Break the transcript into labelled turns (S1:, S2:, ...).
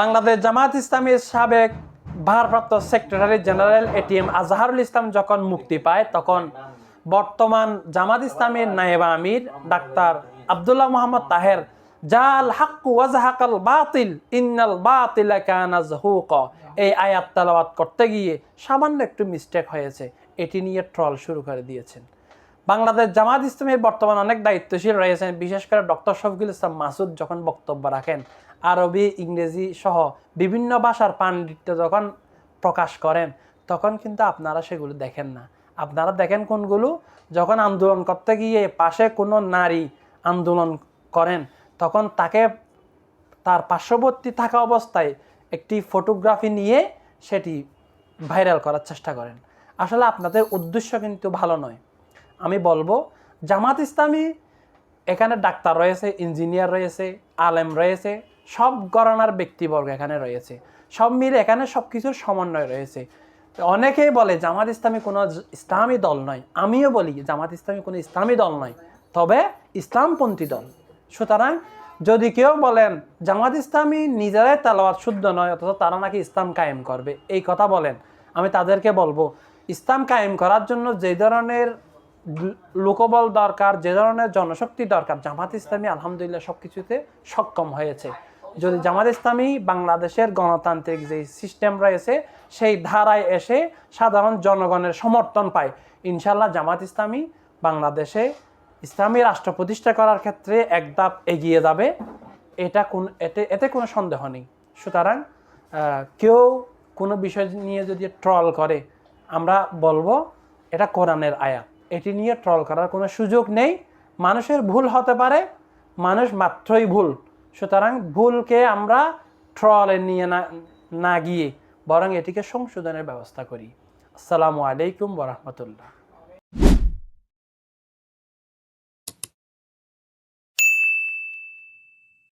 S1: বাংলাদেশ জামাত ইসলামের সাবেক ভারপ্রাপ্ত secretary general ATM Azharul Islam যখন মুক্তি পায়, তখন বর্তমান জামাত ইসলামের নায়েবা আমির, ডাক্তার আব্দুল্লাহ মোহাম্মদ তাহের, জাল হাক্কু ওয়াজাহাকাল বাতিল, ইন্নাল বাতিল কানা জাহুক এই আয়াত তালাওয়াত করতে গিয়ে সামান্য একটু মিস্টেক হয়েছে। এটি নিয়ে ট্রল শুরু করে দিয়েছেন। বাংলাদেশ জামাত ইসলামের বর্তমান অনেক দায়িত্বশীল রয়েছেন, বিশেষ করে ডক্টর শফিকুল ইসলাম মাসুদ যখন বক্তব্য রাখেন আরবি, ইংরেজি সহ বিভিন্ন ভাষার পাণ্ডিত্য যখন প্রকাশ করেন, তখন কিন্তু আপনারা সেগুলো দেখেন না। আপনারা দেখেন কোনগুলো? যখন আন্দোলন করতে গিয়ে পাশে কোনো নারী আন্দোলন করেন, তখন তাকে তার পার্শ্ববর্তী থাকা অবস্থায় একটি ফটোগ্রাফি নিয়ে সেটি ভাইরাল করার চেষ্টা করেন। আসলে আপনাদের উদ্দেশ্য কিন্তু ভালো নয়। আমি বলব, জামাত ইসলামী, এখানে ডাক্তার রয়েছে, ইঞ্জিনিয়ার রয়েছে, আলেম রয়েছে সব গণনার ব্যক্তিবর্গ এখানে রয়েছে। সব মিলে এখানে সব কিছুর সমন্বয় রয়েছে। অনেকেই বলে জামাত ইসলামী কোনো ইসলামী দল নয়। আমিও বলি জামাত ইসলামী কোনো ইসলামী দল নয়, তবে ইসলামপন্থী দল। সুতরাং যদি কেউ বলেন জামাত ইসলামী নিজেরাই তালাওয়াত শুদ্ধ নয়, অথচ তারা নাকি ইসলাম কায়েম করবে, এই কথা বলেন। আমি তাদেরকে বলব, ইসলাম কায়েম করার জন্য যে ধরনের লোকবল দরকার, যে ধরনের জনশক্তি দরকার, জামাত ইসলামী আলহামদুলিল্লাহ সব কিছুতে সক্ষম হয়েছে। যদি জামাত ইসলামী বাংলাদেশের গণতান্ত্রিক যে সিস্টেম রয়েছে, সেই ধারায় এসে সাধারণ জনগণের সমর্থন পায় ইনশাল্লাহ জামাত ইসলামী বাংলাদেশে ইসলামী রাষ্ট্র প্রতিষ্ঠা করার ক্ষেত্রে এক ধাপ এগিয়ে যাবে। এটা কোন, এতে এতে কোনো সন্দেহ নেই। সুতরাং কেউ কোনো বিষয় নিয়ে যদি ট্রল করে, আমরা বলব এটা কোরআনের আয়াত। এটি নিয়ে ট্রল করার কোনো সুযোগ নেই। মানুষের ভুল হতে পারে, মানুষ মাত্রই ভুল। সুতরাং ভুলকে আমরা ট্রলে নিয়ে না না গিয়ে বরং এটিকে সংশোধনের ব্যবস্থা করি। আসসালামু আলাইকুম বরহমতুল্লাহ